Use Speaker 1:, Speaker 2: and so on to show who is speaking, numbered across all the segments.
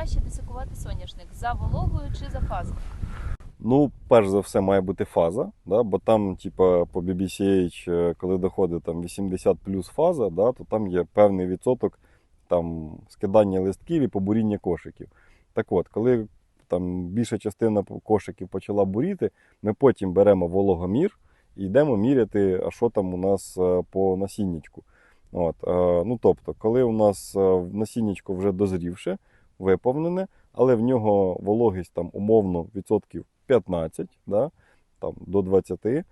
Speaker 1: краще десикувати соняшник за вологою чи за фазою?
Speaker 2: Ну, перш за все, має бути фаза, да? бо там, типа, по BBCH, е, коли доходить там 80 плюс фаза, да, то там є певний відсоток там, скидання листків і побуріння кошиків. Так от, коли там більша частина кошиків почала буріти, ми потім беремо вологомір і йдемо міряти, а що там у нас е, по насіннячку. От, е, ну, тобто, коли у нас насіннячко вже дозрівше, виповнене, але в нього вологість там умовно відсотків 15 да, там, до 20. Е,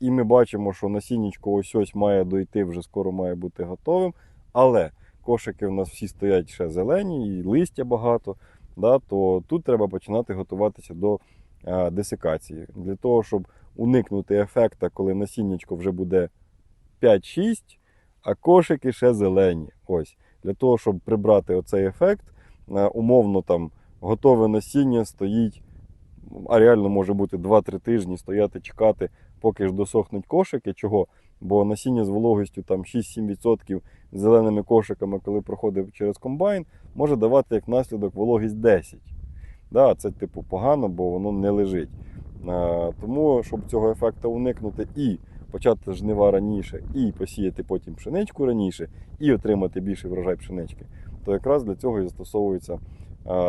Speaker 2: І ми бачимо, що насіннячко ось ось має дойти, вже скоро має бути готовим. Але кошики в нас всі стоять ще зелені, і листя багато. Да, то тут треба починати готуватися до е, десикації. Для того, щоб уникнути ефекта, коли насіннячко вже буде 5-6, а кошики ще зелені. Ось. Для того, щоб прибрати оцей ефект, е, умовно там готове насіння стоїть, а реально може бути 2-3 тижні стояти, чекати, поки ж досохнуть кошики. Чого? Бо насіння з вологістю там 6-7% з зеленими кошиками, коли проходить через комбайн, може давати як наслідок вологість 10. Да, це типу погано, бо воно не лежить. Е, Тому, щоб цього ефекту уникнути і почати жнива раніше, і посіяти потім пшеничку раніше, і отримати більший врожай пшенички, то якраз для цього і застосовується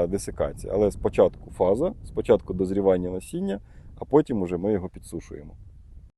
Speaker 2: десикація. Але спочатку фаза, спочатку дозрівання насіння, а потім уже ми його підсушуємо.